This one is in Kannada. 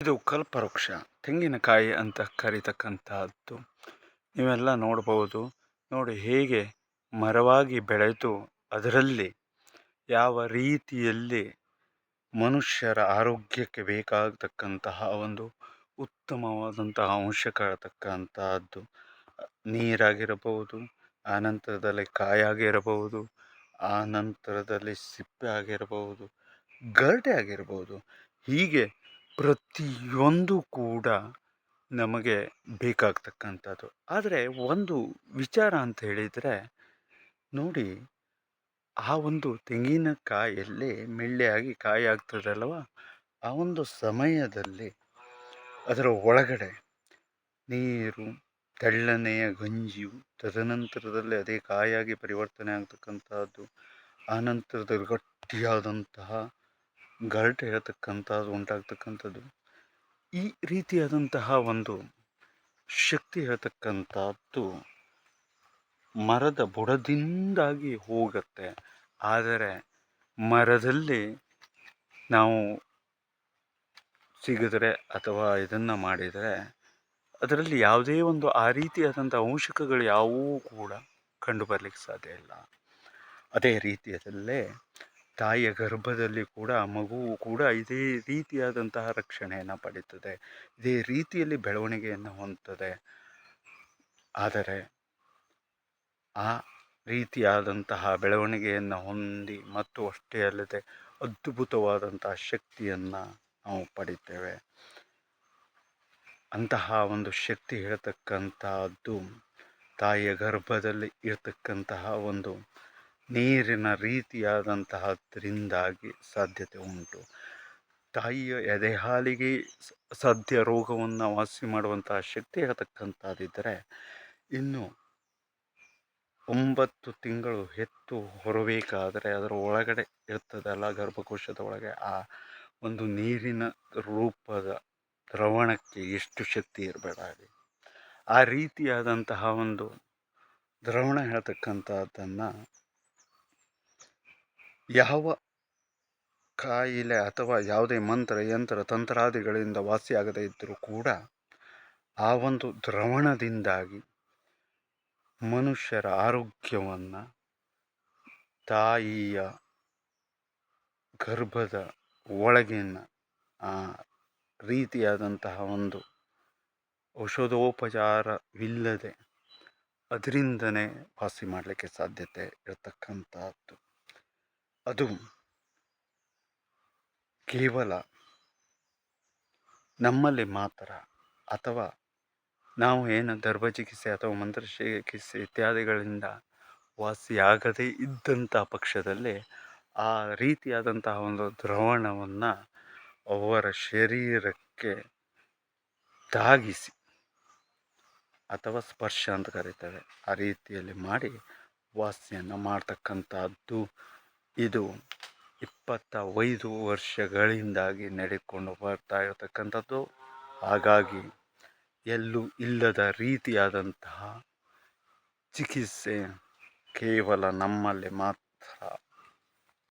ಇದು ಕಲ್ಪವೃಕ್ಷ, ತೆಂಗಿನಕಾಯಿ ಅಂತ ಕರೀತಕ್ಕಂತಹದ್ದು. ನೀವೆಲ್ಲ ನೋಡಬಹುದು ನೋಡಿ ಹೇಗೆ ಮರವಾಗಿ ಬೆಳೆದು ಅದರಲ್ಲಿ ಯಾವ ರೀತಿಯಲ್ಲಿ ಮನುಷ್ಯರ ಆರೋಗ್ಯಕ್ಕೆ ಬೇಕಾಗತಕ್ಕಂತಹ ಒಂದು ಉತ್ತಮವಾದಂತಹ ಅಂಶಗಳತಕ್ಕಂತಹದ್ದು ನೀರಾಗಿರಬಹುದು ಆನಂತರದಲ್ಲಿ ಕಾಯಾಗಿರಬಹುದು, ಆ ನಂತರದಲ್ಲಿ ಸಿಪ್ಪೆ ಆಗಿರಬಹುದು, ಗರಟೆ ಆಗಿರಬಹುದು. ಹೀಗೆ ಪ್ರತಿಯೊಂದು ಕೂಡ ನಮಗೆ ಬೇಕಾಗ್ತಕ್ಕಂಥದ್ದು. ಆದರೆ ಒಂದು ವಿಚಾರ ಅಂತ ಹೇಳಿದರೆ, ನೋಡಿ, ಆ ಒಂದು ತೆಂಗಿನಕಾಯಲ್ಲಿ ಮೆಳ್ಳೆಯಾಗಿ ಕಾಯಿ ಆಗ್ತದಲ್ವ ಆ ಒಂದು ಸಮಯದಲ್ಲಿ ಅದರ ಒಳಗಡೆ ನೀರು, ತೆಳ್ಳನೆಯ ಗಂಜಿಯು ತದನಂತರದಲ್ಲಿ ಅದೇ ಕಾಯಾಗಿ ಪರಿವರ್ತನೆ ಆಗ್ತಕ್ಕಂಥದ್ದು ಆನಂತರದಲ್ಲಿ ಗಟ್ಟಿಯಾದಂತಹ ಗರಟೆ ಹೇಳ್ತಕ್ಕಂಥದ್ದು ಉಂಟಾಗ್ತಕ್ಕಂಥದ್ದು. ಈ ರೀತಿಯಾದಂತಹ ಒಂದು ಶಕ್ತಿ ಹೇಳ್ತಕ್ಕಂಥದ್ದು ಮರದ ಬುಡದಿಂದಾಗಿ ಹೋಗುತ್ತೆ. ಆದರೆ ಮರದಲ್ಲಿ ನಾವು ಸಿಗಿದ್ರೆ ಅಥವಾ ಇದನ್ನು ಮಾಡಿದರೆ ಅದರಲ್ಲಿ ಯಾವುದೇ ಒಂದು ಆ ರೀತಿಯಾದಂಥ ಅಂಶಕಗಳು ಯಾವುವೂ ಕೂಡ ಕಂಡು ಬರಲಿಕ್ಕೆ ಸಾಧ್ಯ ಇಲ್ಲ. ಅದೇ ರೀತಿಯಲ್ಲೇ ತಾಯಿಯ ಗರ್ಭದಲ್ಲಿ ಕೂಡ, ಮಗುವು ಕೂಡ ಇದೇ ರೀತಿಯಾದಂತಹ ರಕ್ಷಣೆಯನ್ನು ಪಡೀತದೆ. ಇದೇ ರೀತಿಯಲ್ಲಿ ಬೆಳವಣಿಗೆಯನ್ನು ಹೊಂದುತ್ತದೆ ಆದರೆ, ಆ ರೀತಿಯಾದಂತಹ ಬೆಳವಣಿಗೆಯನ್ನು ಹೊಂದಿ ಮತ್ತು ಅಷ್ಟೇ ಅಲ್ಲದೆ ಅದ್ಭುತವಾದಂತಹ ಶಕ್ತಿಯನ್ನು ನಾವು ಪಡಿತೇವೆ. ಅಂತಹ ಒಂದು ಶಕ್ತಿ ಹೇಳ್ತಕ್ಕಂತಹದ್ದು ತಾಯಿಯ ಗರ್ಭದಲ್ಲಿ ಇರತಕ್ಕಂತಹ ಒಂದು ನೀರಿನ ರೀತಿಯಾದಂತಹದ್ರಿಂದಾಗಿ ಸಾಧ್ಯತೆ ಉಂಟು. ತಾಯಿಯ ಎದೆಹಾಲಿಗೆ ಸಾಧ್ಯ ರೋಗವನ್ನು ವಾಸಿ ಮಾಡುವಂತಹ ಶಕ್ತಿ ಆಗತಕ್ಕಂಥದ್ದಿದ್ದರೆ ಇನ್ನು ಒಂಬತ್ತು ತಿಂಗಳು ಹೆತ್ತು ಹೊರಬೇಕಾದರೆ ಅದರ ಒಳಗಡೆ ಇರ್ತದಲ್ಲ, ಗರ್ಭಕೋಶದ ಒಳಗೆ, ಆ ಒಂದು ನೀರಿನ ರೂಪದ ದ್ರವಣಕ್ಕೆ ಎಷ್ಟು ಶಕ್ತಿ ಇರಬೇಡ ಆ ರೀತಿಯಾದಂತಹ ಒಂದು ದ್ರವಣ ಹೇಳ್ತಕ್ಕಂಥದ್ದನ್ನು ಯಾವ ಕಾಯಿಲೆ ಅಥವಾ ಯಾವುದೇ ಮಂತ್ರ, ಯಂತ್ರ, ತಂತ್ರಾದಿಗಳಿಂದ ವಾಸಿಯಾಗದೇ ಇದ್ದರೂ ಕೂಡ ಆ ಒಂದು ದ್ರವಣದಿಂದಾಗಿ ಮನುಷ್ಯರ ಆರೋಗ್ಯವನ್ನು ತಾಯಿಯ ಗರ್ಭದ ಒಳಗಿನ ಆ ರೀತಿಯಾದಂತಹ ಒಂದು ಔಷಧೋಪಚಾರವಿಲ್ಲದೆ ಅದರಿಂದನೇ ವಾಸಿ ಮಾಡಲಿಕ್ಕೆ ಸಾಧ್ಯತೆ ಇರತಕ್ಕಂಥದ್ದು ಅದು ಕೇವಲ ನಮ್ಮಲ್ಲಿ ಮಾತ್ರ ಅಥವಾ ನಾವು ಏನು ದರ್ಭ ಚಿಕಿತ್ಸೆ ಅಥವಾ ಮಂತ್ರ ಚಿಕಿತ್ಸೆ ಇತ್ಯಾದಿಗಳಿಂದ ವಾಸಿಯಾಗದೇ ಇದ್ದಂಥ ಪಕ್ಷದಲ್ಲಿ ಆ ರೀತಿಯಾದಂತಹ ಒಂದು ದ್ರವಣವನ್ನು ಅವರ ಶರೀರಕ್ಕೆ ತಾಗಿಸಿ ಅಥವಾ ಸ್ಪರ್ಶ ಅಂತ ಕರೀತೇವೆ ಆ ರೀತಿಯಲ್ಲಿ ಮಾಡಿ ವಾಸಿಯನ್ನು ಮಾಡ್ತಕ್ಕಂಥದ್ದು ಇದು ಇಪ್ಪತ್ತ ಐದು ವರ್ಷಗಳಿಂದಾಗಿ ನಡೆದುಕೊಂಡು ಬರ್ತಾ ಇರತಕ್ಕಂಥದ್ದು. ಹಾಗಾಗಿ ಎಲ್ಲೂ ಇಲ್ಲದ ರೀತಿಯಾದಂತಹ ಚಿಕಿತ್ಸೆ ಕೇವಲ ನಮ್ಮಲ್ಲಿ ಮಾತ್ರ